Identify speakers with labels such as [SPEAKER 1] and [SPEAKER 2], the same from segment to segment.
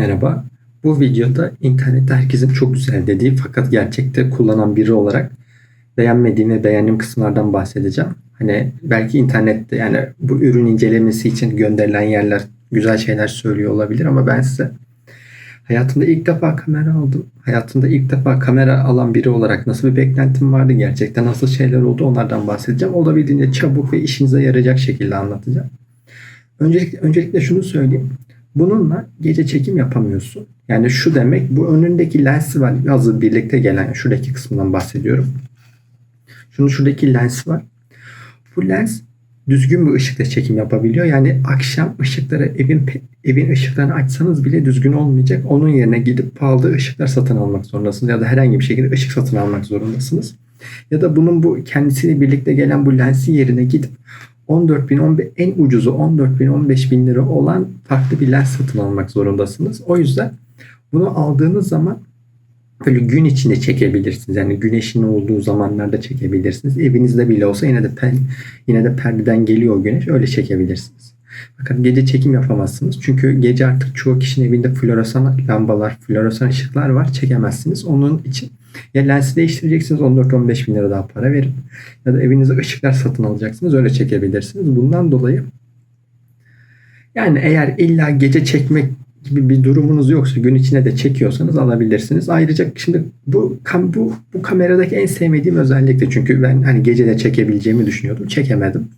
[SPEAKER 1] Merhaba. Bu videoda internette herkesin çok güzel dediği fakat gerçekte kullanan biri olarak beğenmediğim ve beğendiğim kısımlardan bahsedeceğim. Hani belki internette yani bu ürün incelemesi için gönderilen yerler güzel şeyler söylüyor olabilir ama ben size hayatımda ilk defa kamera aldım. Hayatımda ilk defa kamera alan biri olarak nasıl bir beklentim vardı, gerçekten nasıl şeyler oldu onlardan bahsedeceğim. Olabildiğince çabuk ve işinize yarayacak şekilde anlatacağım. Öncelikle, öncelikle şunu söyleyeyim. Bununla gece çekim yapamıyorsun. Yani şu demek bu önündeki lensi var. Hazır birlikte gelen şuradaki kısmından bahsediyorum. Şunun şuradaki lens var. Bu lens düzgün bir ışıkla çekim yapabiliyor. Yani akşam ışıkları evin evin ışıklarını açsanız bile düzgün olmayacak. Onun yerine gidip pahalı ışıklar satın almak zorundasınız ya da herhangi bir şekilde ışık satın almak zorundasınız. Ya da bunun bu kendisiyle birlikte gelen bu lensi yerine gidip 14 bin, 15, en ucuzu 14 bin, 15 bin lira olan farklı bir lens satın almak zorundasınız. O yüzden bunu aldığınız zaman böyle gün içinde çekebilirsiniz. Yani güneşin olduğu zamanlarda çekebilirsiniz. Evinizde bile olsa yine de pen, yine de perdeden geliyor güneş öyle çekebilirsiniz. Fakat gece çekim yapamazsınız. Çünkü gece artık çoğu kişinin evinde floresan lambalar, floresan ışıklar var. Çekemezsiniz. Onun için ya lensi değiştireceksiniz 14-15 bin lira daha para verip ya da evinize ışıklar satın alacaksınız. Öyle çekebilirsiniz. Bundan dolayı yani eğer illa gece çekmek gibi bir durumunuz yoksa gün içinde de çekiyorsanız alabilirsiniz. Ayrıca şimdi bu bu bu kameradaki en sevmediğim özellik de çünkü ben hani gece de çekebileceğimi düşünüyordum. Çekemedim.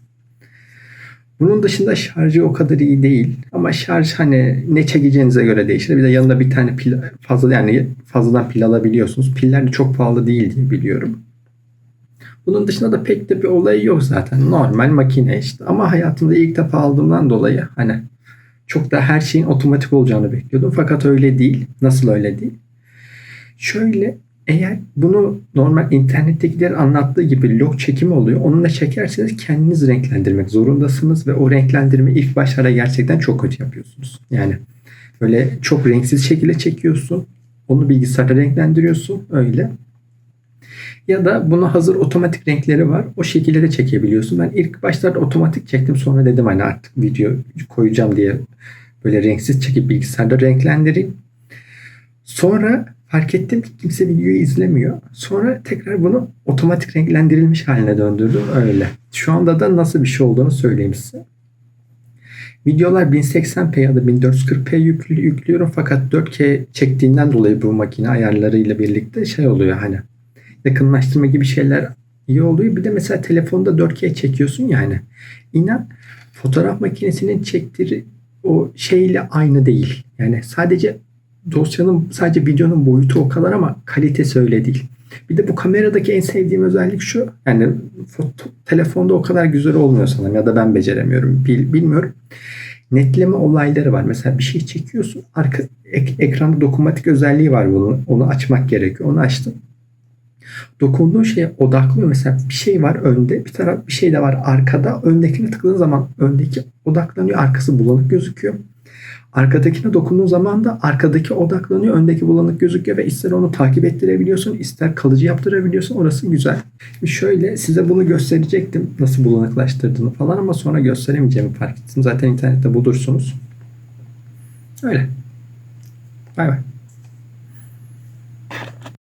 [SPEAKER 1] Bunun dışında şarjı o kadar iyi değil. Ama şarj hani ne çekeceğinize göre değişir. Bir de yanında bir tane pil fazla yani fazladan pil alabiliyorsunuz. Piller de çok pahalı değil diye biliyorum. Bunun dışında da pek de bir olayı yok zaten. Normal makine işte. Ama hayatımda ilk defa aldığımdan dolayı hani çok da her şeyin otomatik olacağını bekliyordum. Fakat öyle değil. Nasıl öyle değil? Şöyle eğer bunu normal internettekiler anlattığı gibi log çekimi oluyor. Onunla çekerseniz kendiniz renklendirmek zorundasınız ve o renklendirme ilk başlarda gerçekten çok kötü yapıyorsunuz. Yani böyle çok renksiz şekilde çekiyorsun. Onu bilgisayarda renklendiriyorsun öyle. Ya da buna hazır otomatik renkleri var. O şekilde de çekebiliyorsun. Ben ilk başlarda otomatik çektim. Sonra dedim hani artık video koyacağım diye böyle renksiz çekip bilgisayarda renklendireyim. Sonra fark ettim ki kimse videoyu izlemiyor. Sonra tekrar bunu otomatik renklendirilmiş haline döndürdüm. Öyle. Şu anda da nasıl bir şey olduğunu söyleyeyim size. Videolar 1080p ya da 1440p yüklü, yüklüyorum fakat 4K çektiğinden dolayı bu makine ayarlarıyla birlikte şey oluyor hani yakınlaştırma gibi şeyler iyi oluyor. Bir de mesela telefonda 4K çekiyorsun yani. İnan fotoğraf makinesinin çektiği o şeyle aynı değil. Yani sadece dosyanın sadece videonun boyutu o kadar ama kalitesi öyle değil. Bir de bu kameradaki en sevdiğim özellik şu. Yani foto, telefonda o kadar güzel olmuyor sanırım ya da ben beceremiyorum. Bil, bilmiyorum. Netleme olayları var. Mesela bir şey çekiyorsun. Arka ek, ekranda dokunmatik özelliği var bunun. Onu açmak gerekiyor. Onu açtım. Dokunduğun şeye odaklıyor. Mesela bir şey var önde, bir taraf bir şey de var arkada. Öndekine tıkladığın zaman öndeki odaklanıyor, arkası bulanık gözüküyor. Arkadakine dokunduğun zaman da arkadaki odaklanıyor, öndeki bulanık gözüküyor ve ister onu takip ettirebiliyorsun, ister kalıcı yaptırabiliyorsun. Orası güzel. Şöyle size bunu gösterecektim nasıl bulanıklaştırdığını falan ama sonra gösteremeyeceğimi fark ettim. Zaten internette bulursunuz. Öyle. Bay bay.